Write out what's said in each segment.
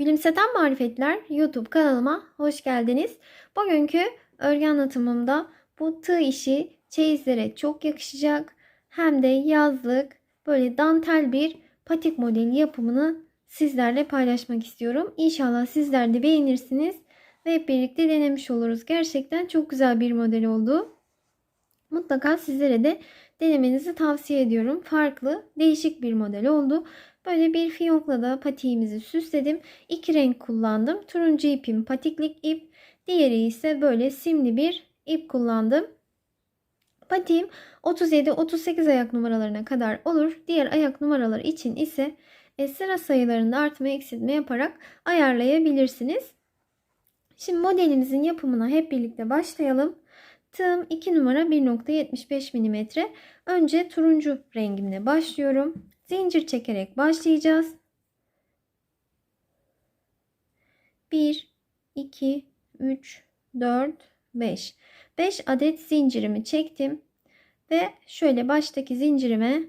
Gülümseten Marifetler YouTube kanalıma hoş geldiniz. Bugünkü örgü anlatımımda bu tığ işi çeyizlere çok yakışacak. Hem de yazlık böyle dantel bir patik modeli yapımını sizlerle paylaşmak istiyorum. İnşallah sizler de beğenirsiniz ve hep birlikte denemiş oluruz. Gerçekten çok güzel bir model oldu. Mutlaka sizlere de denemenizi tavsiye ediyorum. Farklı, değişik bir model oldu. Böyle bir fiyonkla da patiğimizi süsledim. İki renk kullandım. Turuncu ipim patiklik ip. Diğeri ise böyle simli bir ip kullandım. Patiğim 37-38 ayak numaralarına kadar olur. Diğer ayak numaraları için ise e, sıra sayılarında artma eksiltme yaparak ayarlayabilirsiniz. Şimdi modelimizin yapımına hep birlikte başlayalım. Tığım 2 numara 1.75 mm. Önce turuncu rengimle başlıyorum. Zincir çekerek başlayacağız. 1, 2, 3, 4, 5. 5 adet zincirimi çektim. Ve şöyle baştaki zincirime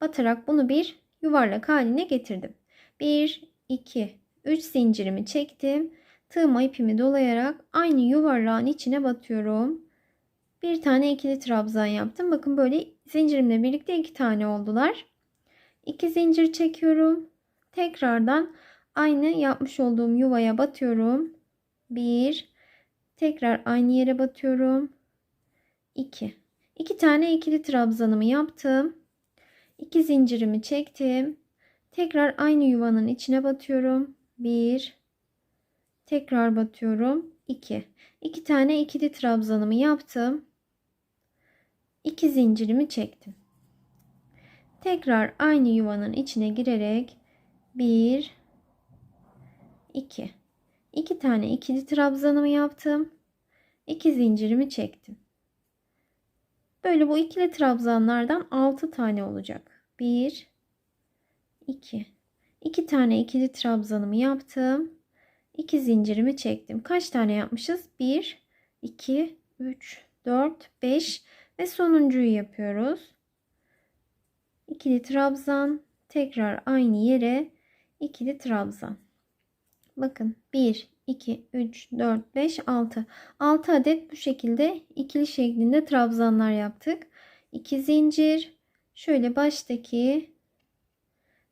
batarak bunu bir yuvarlak haline getirdim. 1, 2, 3 zincirimi çektim. Tığıma ipimi dolayarak aynı yuvarlağın içine batıyorum. Bir tane ikili trabzan yaptım. Bakın böyle zincirimle birlikte iki tane oldular. 2 zincir çekiyorum. Tekrardan aynı yapmış olduğum yuvaya batıyorum. 1 tekrar aynı yere batıyorum. 2 2 tane ikili trabzanımı yaptım. 2 zincirimi çektim. Tekrar aynı yuvanın içine batıyorum. 1 tekrar batıyorum. 2 2 tane ikili trabzanımı yaptım. 2 zincirimi çektim. Tekrar aynı yuvanın içine girerek 1 2 2 tane ikili trabzanımı yaptım. 2 zincirimi çektim. Böyle bu ikili trabzanlardan 6 tane olacak. 1 2 2 tane ikili trabzanımı yaptım. 2 zincirimi çektim. Kaç tane yapmışız? 1 2 3 4 5 ve sonuncuyu yapıyoruz ikili trabzan tekrar aynı yere ikili trabzan bakın 1 2 3 4 5 6 6 adet bu şekilde ikili şeklinde trabzanlar yaptık 2 zincir şöyle baştaki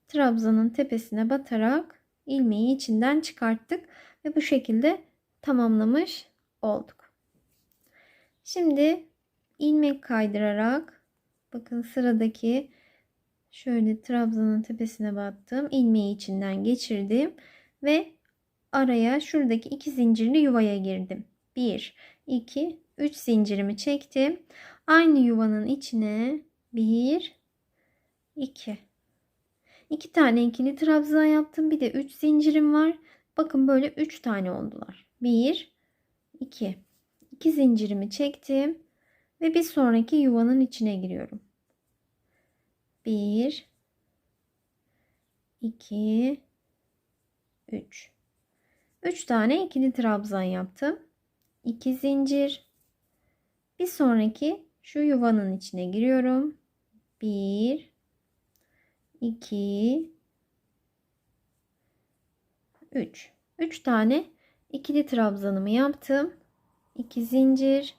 trabzanın tepesine batarak ilmeği içinden çıkarttık ve bu şekilde tamamlamış olduk şimdi ilmek kaydırarak bakın sıradaki Şöyle trabzanın tepesine battım. ilmeği içinden geçirdim. Ve araya şuradaki iki zincirli yuvaya girdim. 1, 2, 3 zincirimi çektim. Aynı yuvanın içine 1, 2. 2 tane ikili trabzan yaptım. Bir de 3 zincirim var. Bakın böyle 3 tane oldular. 1, 2. 2 zincirimi çektim. Ve bir sonraki yuvanın içine giriyorum. 1 2 3 3 tane ikili trabzan yaptım. 2 zincir. Bir sonraki şu yuvanın içine giriyorum. 1 2 3 3 tane ikili trabzanımı yaptım. 2 zincir.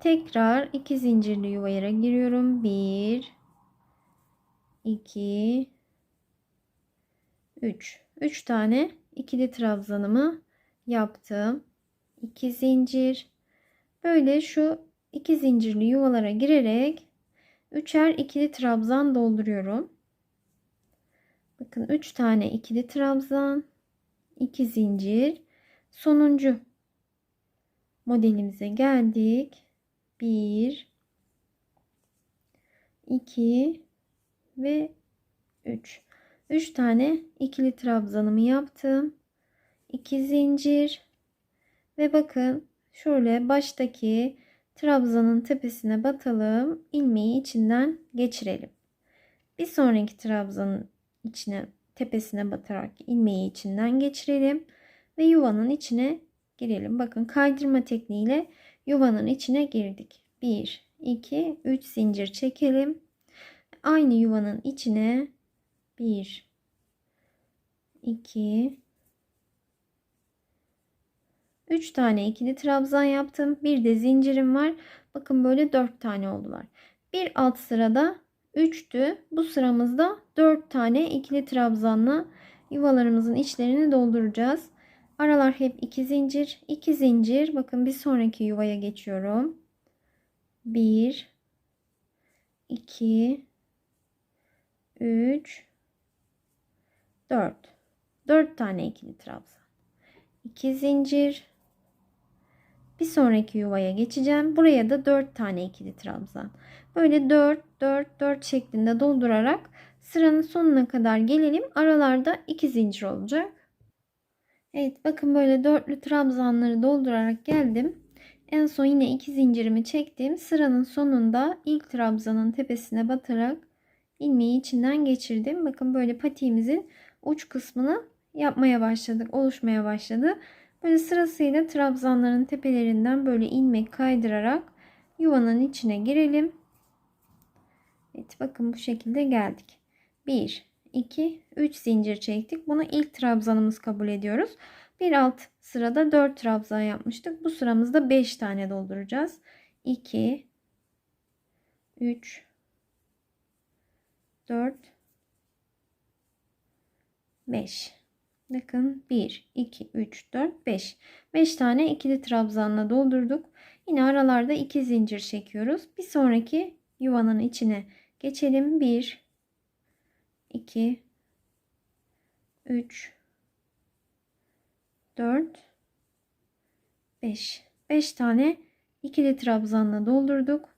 Tekrar 2 zincirli yuvaya giriyorum. 1 2 3 3 tane ikili trabzanımı yaptım. 2 zincir. Böyle şu iki zincirli yuvalara girerek üçer ikili trabzan dolduruyorum bakın 3 tane ikili trabzan 2 zincir sonuncu modelimize geldik 1 2 ve 3. 3 tane ikili trabzanımı yaptım. 2 zincir ve bakın şöyle baştaki trabzanın tepesine batalım. ilmeği içinden geçirelim. Bir sonraki trabzanın içine tepesine batarak ilmeği içinden geçirelim ve yuvanın içine girelim. Bakın kaydırma tekniğiyle yuvanın içine girdik. 1, 2, 3 zincir çekelim. Aynı yuvanın içine 1, 2, 3 tane ikili trabzan yaptım. Bir de zincirim var. Bakın böyle 4 tane oldular. Bir alt sırada 3'tü. Bu sıramızda 4 tane ikili trabzanla yuvalarımızın içlerini dolduracağız. Aralar hep 2 zincir. 2 zincir. Bakın bir sonraki yuvaya geçiyorum. 1 2 3 4 4 tane ikili trabzan. 2 zincir. Bir sonraki yuvaya geçeceğim. Buraya da 4 tane ikili trabzan. Böyle 4 4 4 şeklinde doldurarak sıranın sonuna kadar gelelim. Aralarda 2 zincir olacak. Evet bakın böyle dörtlü trabzanları doldurarak geldim. En son yine 2 zincirimi çektim. Sıranın sonunda ilk trabzanın tepesine batarak ilmeği içinden geçirdim. Bakın böyle patiğimizin uç kısmını yapmaya başladık, oluşmaya başladı. Böyle sırasıyla trabzanların tepelerinden böyle ilmek kaydırarak yuvanın içine girelim. Evet bakın bu şekilde geldik. 1, 2, 3 zincir çektik. Bunu ilk trabzanımız kabul ediyoruz. Bir alt sırada 4 trabzan yapmıştık. Bu sıramızda 5 tane dolduracağız. 2, 3, 4, 5. Bakın 1, 2, 3, 4, 5. 5 tane ikili trabzanla doldurduk. Yine aralarda 2 zincir çekiyoruz. Bir sonraki yuvanın içine geçelim. 1, 2, 3, 4, 5. 5 tane ikili trabzanla doldurduk.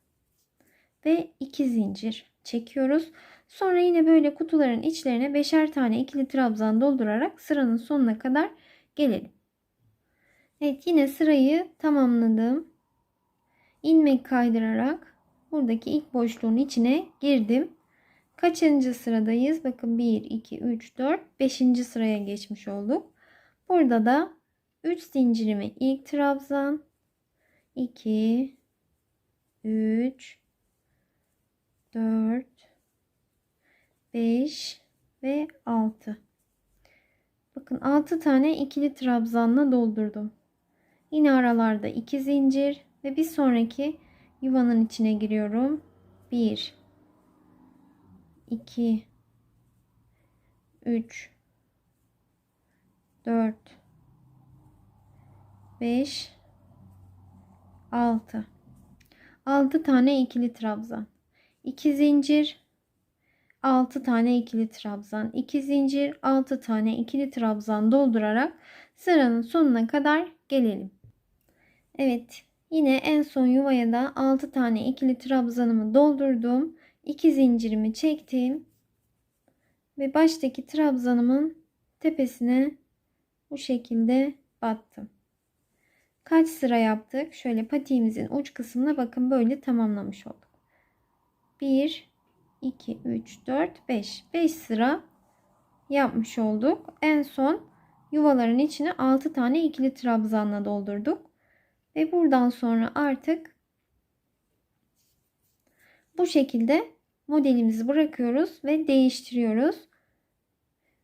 Ve 2 zincir çekiyoruz. Sonra yine böyle kutuların içlerine beşer tane ikili trabzan doldurarak sıranın sonuna kadar gelelim. Evet yine sırayı tamamladım. İlmek kaydırarak buradaki ilk boşluğun içine girdim. Kaçıncı sıradayız? Bakın 1, 2, 3, 4, 5. sıraya geçmiş olduk. Burada da 3 zincirimi ilk trabzan, 2, 3, 4, 5 ve 6. Bakın 6 tane ikili trabzanla doldurdum. Yine aralarda 2 zincir ve bir sonraki yuvanın içine giriyorum. 1 2 3 4 5 6 6 tane ikili trabzan 2 zincir 6 tane ikili trabzan, 2 zincir, 6 tane ikili trabzan doldurarak sıranın sonuna kadar gelelim. Evet, yine en son yuvaya da 6 tane ikili trabzanımı doldurdum. 2 zincirimi çektim. Ve baştaki trabzanımın tepesine bu şekilde battım. Kaç sıra yaptık? Şöyle patiğimizin uç kısmına bakın böyle tamamlamış olduk. 1 2, 3, 4, 5. 5 sıra yapmış olduk. En son yuvaların içine 6 tane ikili trabzanla doldurduk. Ve buradan sonra artık bu şekilde modelimizi bırakıyoruz ve değiştiriyoruz.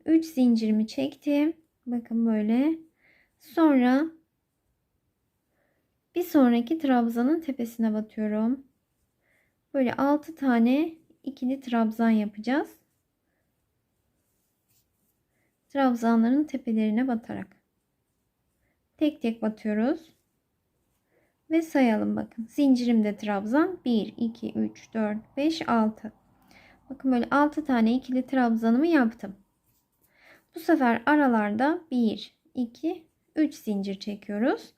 3 zincirimi çektim. Bakın böyle. Sonra bir sonraki trabzanın tepesine batıyorum. Böyle 6 tane ikili trabzan yapacağız. Trabzanların tepelerine batarak. Tek tek batıyoruz. Ve sayalım bakın. Zincirimde trabzan 1, 2, 3, 4, 5, 6. Bakın böyle 6 tane ikili trabzanımı yaptım. Bu sefer aralarda 1, 2, 3 zincir çekiyoruz.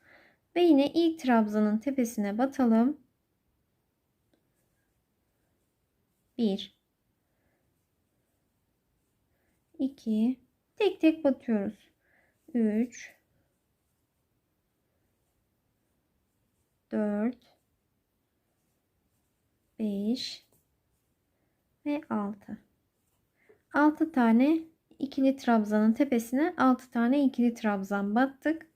Ve yine ilk trabzanın tepesine batalım. 1 2 tek tek batıyoruz. 3 4 5 ve 6 6 tane ikili trabzanın tepesine 6 tane ikili trabzan battık.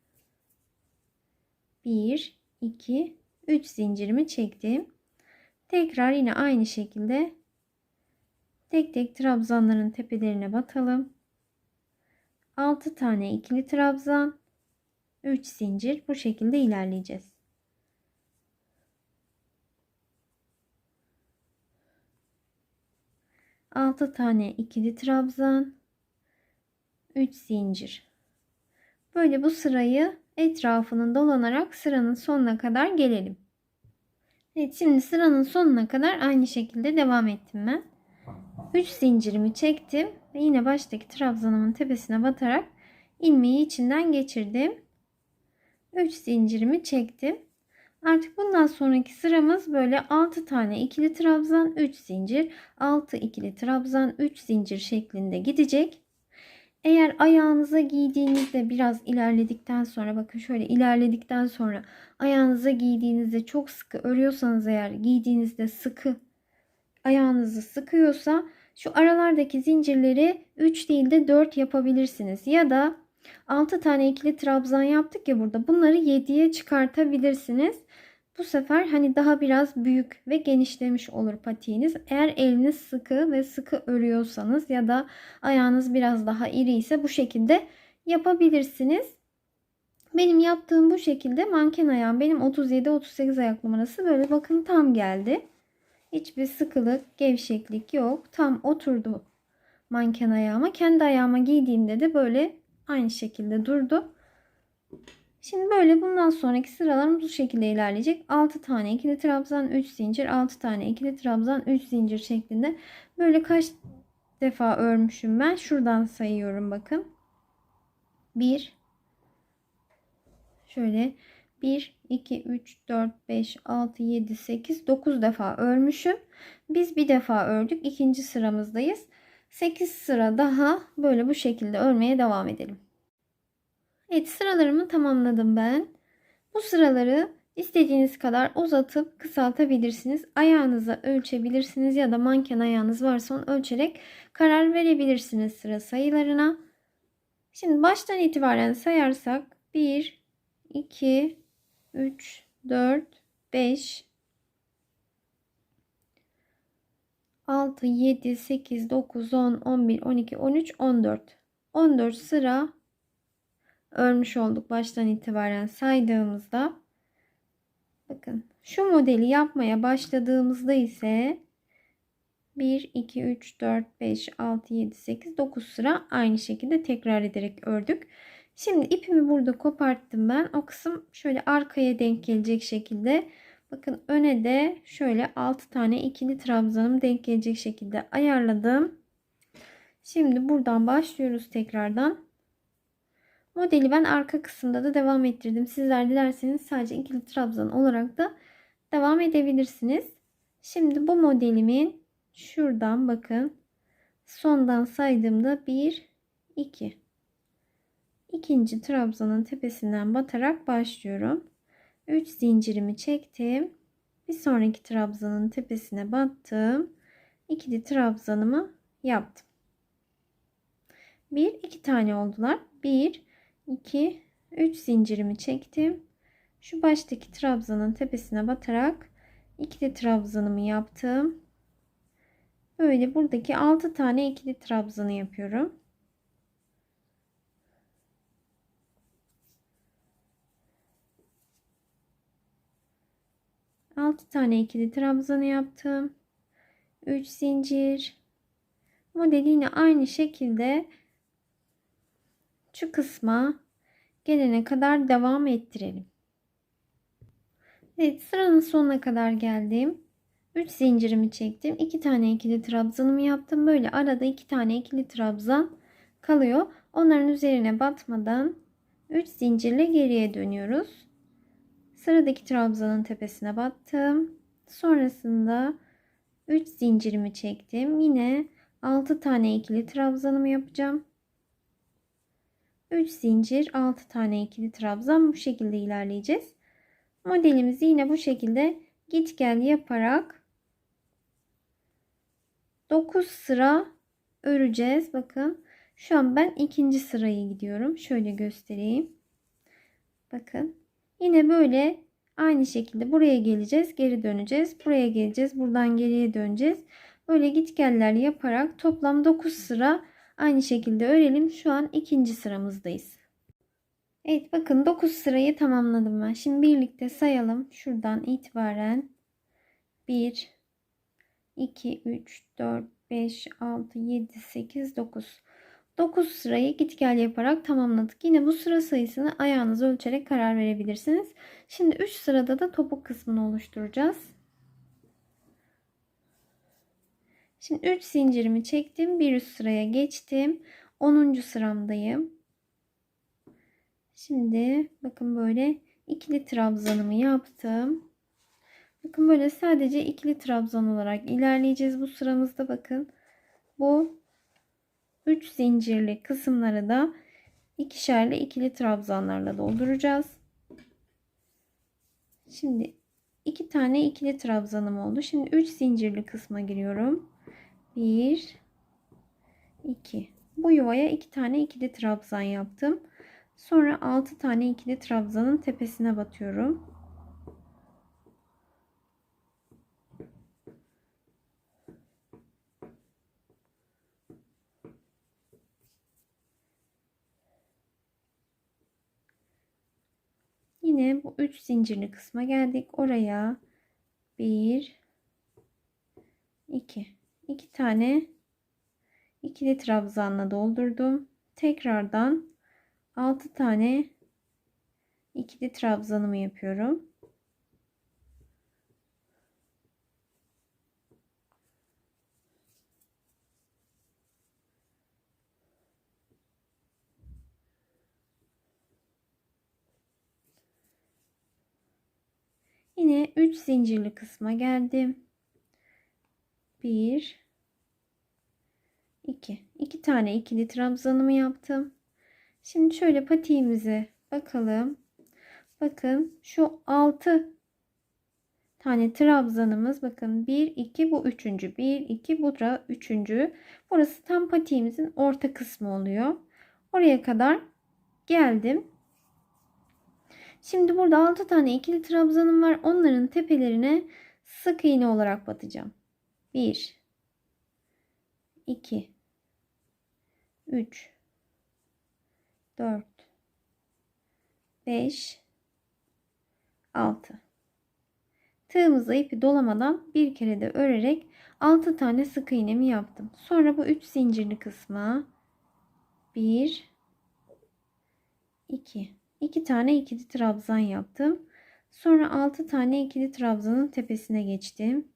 1, 2, 3 zincirimi çektim. Tekrar yine aynı şekilde tek tek trabzanların tepelerine batalım. 6 tane ikili trabzan, 3 zincir bu şekilde ilerleyeceğiz. Altı tane ikili trabzan, 3 zincir. Böyle bu sırayı etrafının dolanarak sıranın sonuna kadar gelelim. Evet şimdi sıranın sonuna kadar aynı şekilde devam ettim ben. 3 zincirimi çektim ve yine baştaki trabzanımın tepesine batarak ilmeği içinden geçirdim. 3 zincirimi çektim. Artık bundan sonraki sıramız böyle 6 tane ikili trabzan 3 zincir 6 ikili trabzan 3 zincir şeklinde gidecek. Eğer ayağınıza giydiğinizde biraz ilerledikten sonra bakın şöyle ilerledikten sonra ayağınıza giydiğinizde çok sıkı örüyorsanız eğer giydiğinizde sıkı ayağınızı sıkıyorsa şu aralardaki zincirleri 3 değil de 4 yapabilirsiniz. Ya da 6 tane ikili trabzan yaptık ya burada. Bunları 7'ye çıkartabilirsiniz. Bu sefer hani daha biraz büyük ve genişlemiş olur patiğiniz. Eğer eliniz sıkı ve sıkı örüyorsanız ya da ayağınız biraz daha iri ise bu şekilde yapabilirsiniz. Benim yaptığım bu şekilde manken ayağım benim 37-38 ayak numarası böyle bakın tam geldi. Hiçbir sıkılık, gevşeklik yok. Tam oturdu manken ayağıma. Kendi ayağıma giydiğimde de böyle aynı şekilde durdu. Şimdi böyle bundan sonraki sıralarımız bu şekilde ilerleyecek. 6 tane ikili trabzan 3 zincir 6 tane ikili trabzan 3 zincir şeklinde. Böyle kaç defa örmüşüm ben. Şuradan sayıyorum bakın. 1 Şöyle 1 2 3 4 5 6 7 8 9 defa örmüşüm. Biz bir defa ördük. ikinci sıramızdayız. 8 sıra daha böyle bu şekilde örmeye devam edelim. Evet sıralarımı tamamladım ben. Bu sıraları istediğiniz kadar uzatıp kısaltabilirsiniz. Ayağınıza ölçebilirsiniz ya da manken ayağınız varsa onu ölçerek karar verebilirsiniz sıra sayılarına. Şimdi baştan itibaren sayarsak 1, 2, 3, 4, 5, 6, 7, 8, 9, 10, 11, 12, 13, 14. 14 sıra örmüş olduk baştan itibaren saydığımızda. Bakın şu modeli yapmaya başladığımızda ise 1, 2, 3, 4, 5, 6, 7, 8, 9 sıra aynı şekilde tekrar ederek ördük. Şimdi ipimi burada koparttım ben. O kısım şöyle arkaya denk gelecek şekilde. Bakın öne de şöyle 6 tane ikili trabzanım denk gelecek şekilde ayarladım. Şimdi buradan başlıyoruz tekrardan. Modeli ben arka kısımda da devam ettirdim. Sizler dilerseniz sadece ikili trabzan olarak da devam edebilirsiniz. Şimdi bu modelimin şuradan bakın sondan saydığımda 1 2 ikinci trabzanın tepesinden batarak başlıyorum. 3 zincirimi çektim. Bir sonraki trabzanın tepesine battım. İkili trabzanımı yaptım. 1 2 tane oldular. 1 2 3 zincirimi çektim. Şu baştaki trabzanın tepesine batarak ikili trabzanımı yaptım. Böyle buradaki 6 tane ikili trabzanı yapıyorum. 6 tane ikili trabzanı yaptım. 3 zincir. Modeli yine aynı şekilde şu kısma gelene kadar devam ettirelim. Evet sıranın sonuna kadar geldim. 3 zincirimi çektim. 2 tane ikili trabzanımı yaptım. Böyle arada 2 tane ikili trabzan kalıyor. Onların üzerine batmadan 3 zincirle geriye dönüyoruz. Sıradaki trabzanın tepesine battım. Sonrasında 3 zincirimi çektim. Yine 6 tane ikili trabzanımı yapacağım. 3 zincir 6 tane ikili trabzan bu şekilde ilerleyeceğiz. Modelimizi yine bu şekilde git gel yaparak 9 sıra öreceğiz. Bakın şu an ben ikinci sırayı gidiyorum. Şöyle göstereyim. Bakın Yine böyle aynı şekilde buraya geleceğiz, geri döneceğiz. Buraya geleceğiz, buradan geriye döneceğiz. Böyle gitgeller yaparak toplam 9 sıra aynı şekilde örelim. Şu an ikinci sıramızdayız. Evet bakın 9 sırayı tamamladım ben. Şimdi birlikte sayalım. Şuradan itibaren 1, 2, 3, 4, 5, 6, 7, 8, 9. 9 sırayı git gel yaparak tamamladık. Yine bu sıra sayısını ayağınız ölçerek karar verebilirsiniz. Şimdi 3 sırada da topuk kısmını oluşturacağız. Şimdi 3 zincirimi çektim. Bir üst sıraya geçtim. 10. sıramdayım. Şimdi bakın böyle ikili trabzanımı yaptım. Bakın böyle sadece ikili trabzan olarak ilerleyeceğiz bu sıramızda bakın. Bu 3 zincirli kısımları da ikişerli ikili trabzanlarla dolduracağız. Şimdi iki tane ikili trabzanım oldu. Şimdi 3 zincirli kısma giriyorum. 1 2 Bu yuvaya iki tane ikili trabzan yaptım. Sonra 6 tane ikili trabzanın tepesine batıyorum. Yine bu 3 zincirli kısma geldik. Oraya 1 2 2 tane ikili trabzanla doldurdum. Tekrardan 6 tane ikili trabzanımı yapıyorum. Yine 3 zincirli kısma geldim. 1 2 2 tane ikili trabzanımı yaptım. Şimdi şöyle patiğimize bakalım. Bakın şu 6 tane trabzanımız bakın 1 2 bu üçüncü 1 2 bu da üçüncü burası tam patiğimizin orta kısmı oluyor oraya kadar geldim Şimdi burada 6 tane ikili trabzanım var. Onların tepelerine sık iğne olarak batacağım. 1 2 3 4 5 6 Tığımızı ipi dolamadan bir kere de örerek 6 tane sık iğnemi yaptım. Sonra bu 3 zincirli kısma 1 2 2 tane ikili trabzan yaptım. Sonra 6 tane ikili trabzanın tepesine geçtim.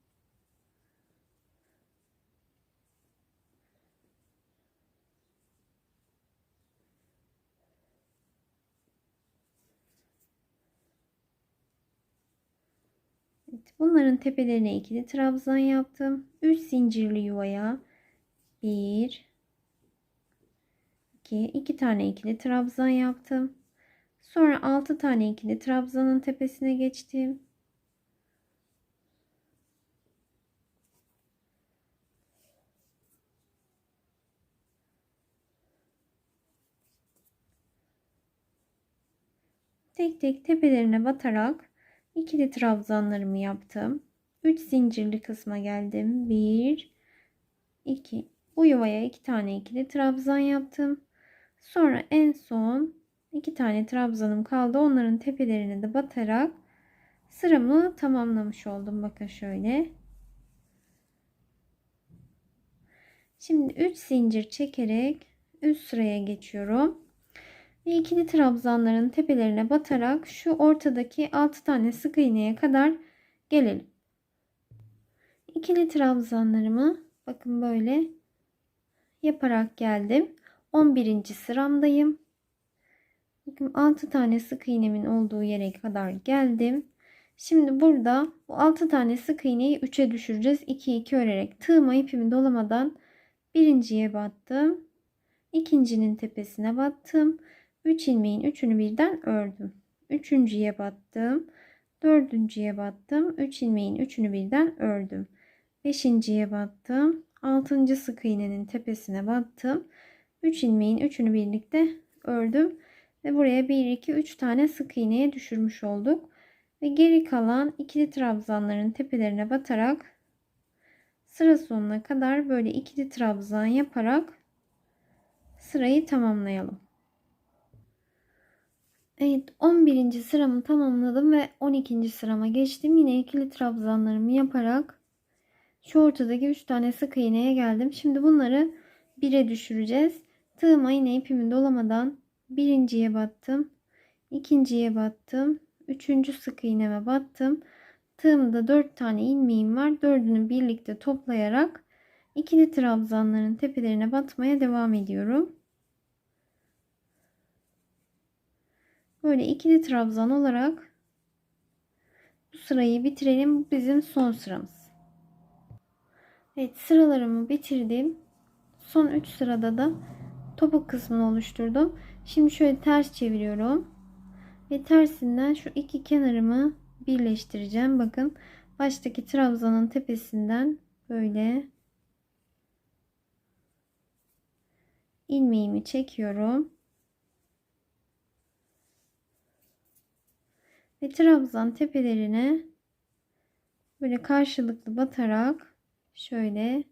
Evet, bunların tepelerine ikili trabzan yaptım. 3 zincirli yuvaya 1 2 2 tane ikili trabzan yaptım. Sonra 6 tane ikili trabzanın tepesine geçtim. Tek tek tepelerine batarak ikili trabzanlarımı yaptım. 3 zincirli kısma geldim. 1 2 bu yuvaya 2 tane ikili trabzan yaptım. Sonra en son iki tane trabzanım kaldı. Onların tepelerine de batarak sıramı tamamlamış oldum. Bakın şöyle. Şimdi 3 zincir çekerek üst sıraya geçiyorum. Ve ikili trabzanların tepelerine batarak şu ortadaki 6 tane sık iğneye kadar gelelim. İkili trabzanlarımı bakın böyle yaparak geldim. 11. sıramdayım. 6 tane sık iğnemin olduğu yere kadar geldim. Şimdi burada bu 6 tane sık iğneyi 3'e düşüreceğiz. 2 2 örerek tığıma ipimi dolamadan birinciye battım. ikincinin tepesine battım. 3 ilmeğin üçünü birden ördüm. Üçüncüye battım. Dördüncüye battım. 3 ilmeğin üçünü birden ördüm. Beşinciye battım. Altıncı sık iğnenin tepesine battım. 3 ilmeğin üçünü birlikte ördüm Ve buraya 1, 2, 3 tane sık iğneye düşürmüş olduk. Ve geri kalan ikili trabzanların tepelerine batarak sıra sonuna kadar böyle ikili trabzan yaparak sırayı tamamlayalım. Evet 11. sıramı tamamladım ve 12. sırama geçtim. Yine ikili trabzanlarımı yaparak şu ortadaki 3 tane sık iğneye geldim. Şimdi bunları 1'e düşüreceğiz. Tığıma yine ipimi dolamadan birinciye battım. ikinciye battım. Üçüncü sık iğneme battım. Tığımda 4 tane ilmeğim var. Dördünü birlikte toplayarak ikili trabzanların tepelerine batmaya devam ediyorum. Böyle ikili trabzan olarak bu sırayı bitirelim. Bu bizim son sıramız. Evet sıralarımı bitirdim. Son 3 sırada da topuk kısmını oluşturdum. Şimdi şöyle ters çeviriyorum. Ve tersinden şu iki kenarımı birleştireceğim. Bakın baştaki trabzanın tepesinden böyle ilmeğimi çekiyorum. Ve trabzan tepelerine böyle karşılıklı batarak şöyle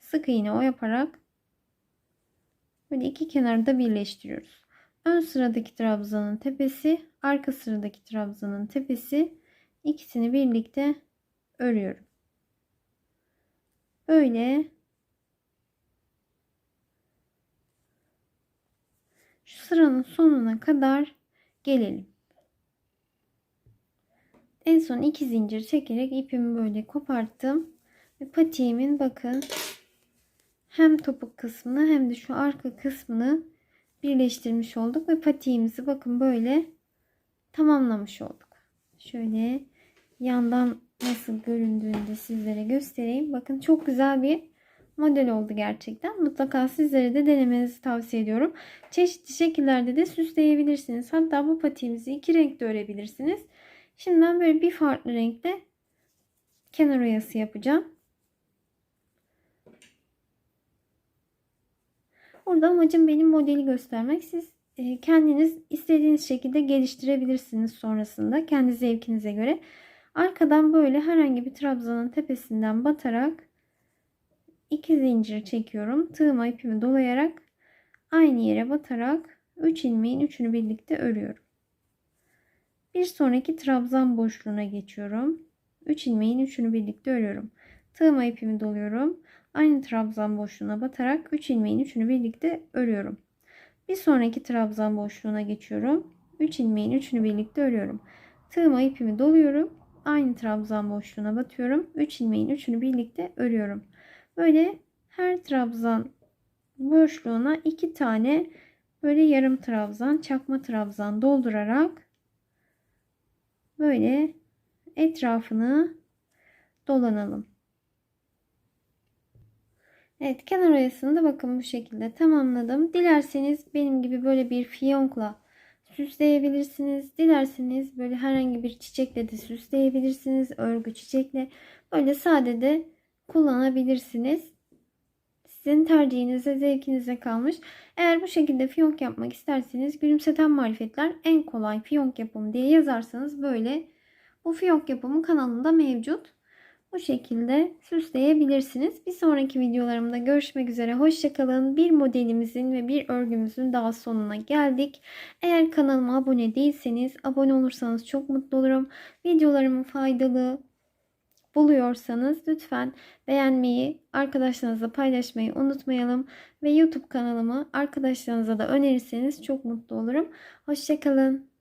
sık iğne o yaparak böyle iki kenarı da birleştiriyoruz. Ön sıradaki trabzanın tepesi, arka sıradaki trabzanın tepesi ikisini birlikte örüyorum. Böyle şu sıranın sonuna kadar gelelim. En son iki zincir çekerek ipimi böyle koparttım. Ve patiğimin bakın hem topuk kısmını hem de şu arka kısmını birleştirmiş olduk ve patiğimizi bakın böyle tamamlamış olduk. Şöyle yandan nasıl göründüğünü de sizlere göstereyim. Bakın çok güzel bir model oldu gerçekten. Mutlaka sizlere de denemenizi tavsiye ediyorum. Çeşitli şekillerde de süsleyebilirsiniz. Hatta bu patiğimizi iki renkte örebilirsiniz. Şimdi ben böyle bir farklı renkte kenar oyası yapacağım. Burada amacım benim modeli göstermek. Siz e, kendiniz istediğiniz şekilde geliştirebilirsiniz sonrasında kendi zevkinize göre. Arkadan böyle herhangi bir trabzanın tepesinden batarak iki zincir çekiyorum. Tığıma ipimi dolayarak aynı yere batarak 3 ilmeğin üçünü birlikte örüyorum. Bir sonraki trabzan boşluğuna geçiyorum. 3 ilmeğin üçünü birlikte örüyorum. Tığıma ipimi doluyorum. Aynı trabzan boşluğuna batarak 3 ilmeğin üçünü birlikte örüyorum. Bir sonraki trabzan boşluğuna geçiyorum. 3 ilmeğin üçünü birlikte örüyorum. Tığıma ipimi doluyorum. Aynı trabzan boşluğuna batıyorum. 3 ilmeğin üçünü birlikte örüyorum. Böyle her trabzan boşluğuna iki tane böyle yarım trabzan, çakma trabzan doldurarak böyle etrafını dolanalım. Evet kenar oyasını da bakın bu şekilde tamamladım. Dilerseniz benim gibi böyle bir fiyonkla süsleyebilirsiniz. Dilerseniz böyle herhangi bir çiçekle de süsleyebilirsiniz. Örgü çiçekle böyle sade de kullanabilirsiniz. Sizin tercihinize, zevkinize kalmış. Eğer bu şekilde fiyonk yapmak isterseniz gülümseten marifetler en kolay fiyonk yapımı diye yazarsanız böyle bu fiyonk yapımı kanalında mevcut. Bu şekilde süsleyebilirsiniz. Bir sonraki videolarımda görüşmek üzere. Hoşçakalın. Bir modelimizin ve bir örgümüzün daha sonuna geldik. Eğer kanalıma abone değilseniz abone olursanız çok mutlu olurum. Videolarımı faydalı buluyorsanız lütfen beğenmeyi, arkadaşlarınızla paylaşmayı unutmayalım. Ve YouTube kanalımı arkadaşlarınıza da önerirseniz çok mutlu olurum. Hoşçakalın.